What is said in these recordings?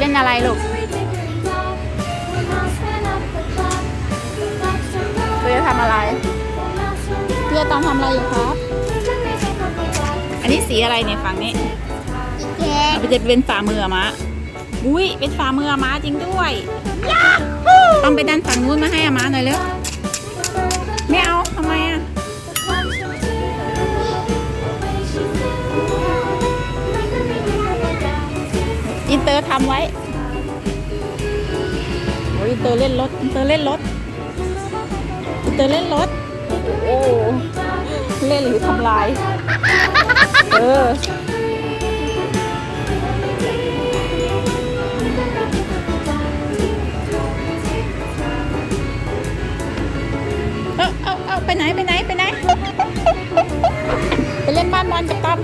เล่นอะไรลูกเพื่อทำอะไรเพื่อตอนทำอะไรอยู่ครับ อันนี้สีอะไรเนี่ยฝั่งนี้เย้เอาไปจะเป็นฝ่ามืออะมะอุ้ยเป็นฝ่ามืออะมะจริงด้วยต้องไปดันฝั่งนู้นมาให้อะมะหน่อยเร็วไม่เอาทำไมอะอินเตอร์ทำไว้โอินเตอร์เล่นรถอินเตอร์เล่นรถอินเตอร์เล่นรถโอ้เล่นหรือทำลาย เออเอาเอาไปไหนไปไหนไปไหน ไปเล่นบ้านบอลกับตอม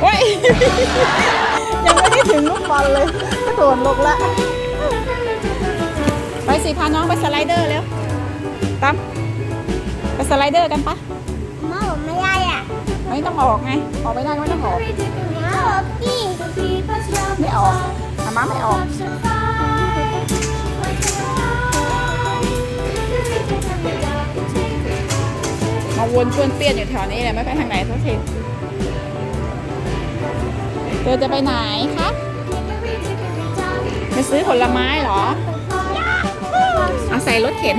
โอ้ยยังไม่ได้ถึงลูกบอลเลย โดนลงละ ไปสิพาน้องไปสไลเดอร์เร็วตั้มไปสไลเดอร์กันปะแม่ผมไม่ได้อะ ไม่ต้องออกไง ออกไม่ได้ก็ไม่ต้องออกแม่ผมพี่ไม่ออกอาม่าไม่ออกมาวนป้วนเปี้ยนอยู่แถวนี้แหละไม่ไปทางไหนสักทีเธอจะไปไหนคะ ไปซื้อผลไม้เหรอ เอาใส่รถเข็น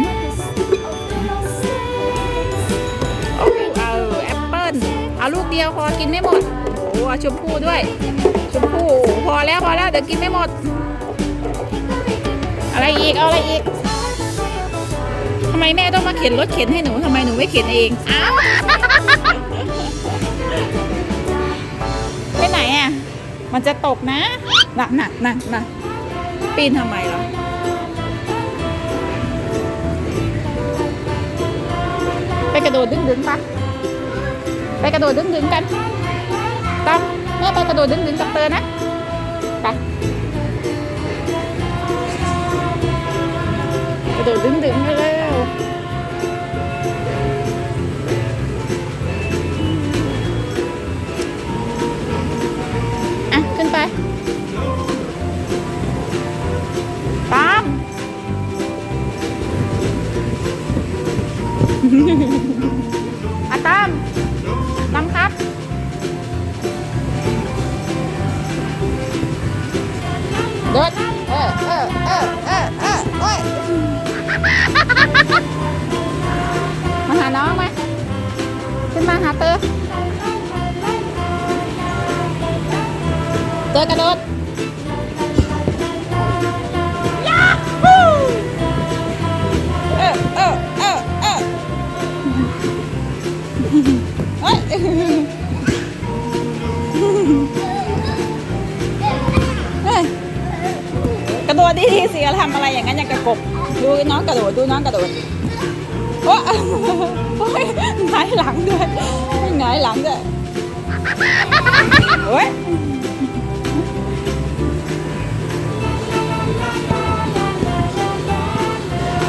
โอ้เอาแอปเปิ้ลเอาลูกเดียวพอกินไม่หมด โอ้เอาชมพู่ด้วย ชมพู่พอแล้วพอแล้วเดี๋ยวกินไม่หมด อะไรอีกเอาอะไรอีกทำไมแม่ต้องมาเข็นรถเข็นให้หนูทำไมหนูไม่เข็นเอง อ้าวไปไหนอะ มันจะตกนะ หนักหนักหนักหนัก ปีนทำไมล่ะไปกระโดดดึงดึงปะไปกระโดดดึงดึงกันตามแม่ไปกระโดดดึงดึงกับเตอนะไปกระโดดดึงดึงๆเลย ดินเออเออเออเออเออโอ้ยมาหาน้องไหมขึ้นมาหาเตอเตอกระโดดยาฮูเออเออเออเออเฮ้ย ดดดีๆสิทำอะไรอย่างนั้นอย่างกระกบดูน้องกระโดดดูน้องกระโดดโอ้ยหงายหลังด้วยหงายหลังด้วยโอ้ย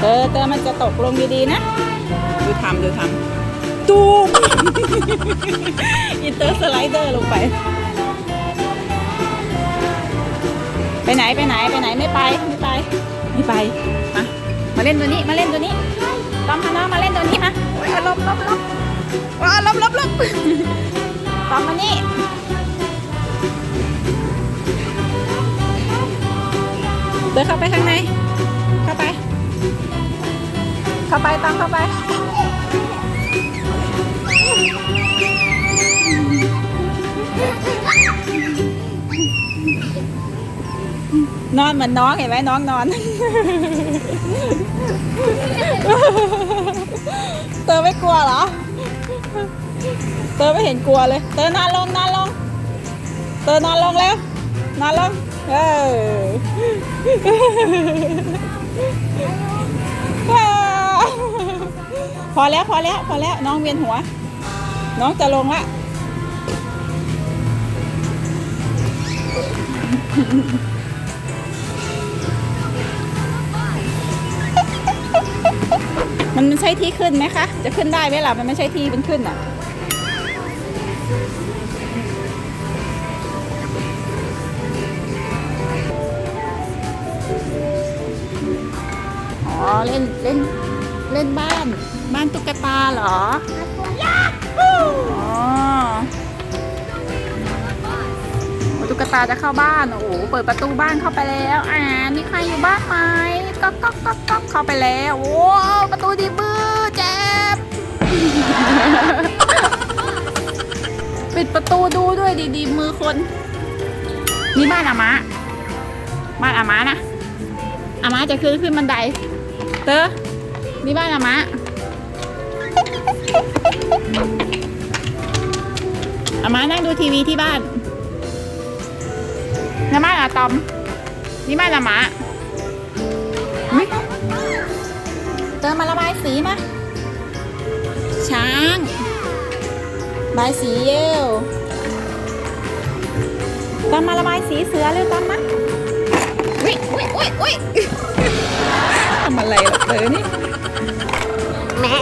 เตอเตอมันจะตกลงดีๆนะ ดูทำดูทำตูมอินเตอร์สไลเดอร์ลงไป ไปไหนไปไหนไปไหนไม่ไปไม่ไปไม่ไปมามาเล่นตัวนี้มาเล่นตัวนี้ต้อมพาน้องมาเล่นตัวนี้มาโอ้ยลบลบลบว้าลบลบลบตอมมานี่เดินเข้าไปข้างในเข้าไป เข้าไปตามเข้าไป นอนเหมือนน้องเห็นไหมน้องนอน เตอไม่กลัวเหรอ เตอไม่เห็นกลัวเลย เตอนอนลงนอนลง เตอนอนลงแล้ว นอนลง เออพอแล้วพอแล้วพอแล้วน้องเวียนหัว น้องจะลงละ มันใช่ที่ขึ้นไหมคะ จะขึ้นได้ไหมล่ะ มันไม่ใช่ที่มันขึ้นอะ อ๋อ เล่น เล่น เล่นบ้าน บ้านตุ๊กตาเหรอ ตาจะเข้าบ้าน โอ้โห เปิดประตูบ้านเข้าไปแล้ว อ่า มีใครอยู่บ้านไหมก๊อกก๊อกก๊อกก๊อกเข้าไปแล้ว โอ้ประตูดีบื้อเจ็บ ปิดประตูดูด้วยดีๆ มือคน นี่บ้านอามะบ้านอามะนะอามะจะขึ้นขึ้นบันได เตอนี่บ้านอามะอามานั่งดูทีวีที่บ้าน น้าบ้านอะตอม นี่บ้านอามาอุ๊ยเติมมาระบายสีมา ช้างบายสีเยวตอมมาระบายสีเสือเลยตอมมาอุ้ยอุ้ยอุ้ยอุ้ยทำอะไรล่ะเตอนี่แม่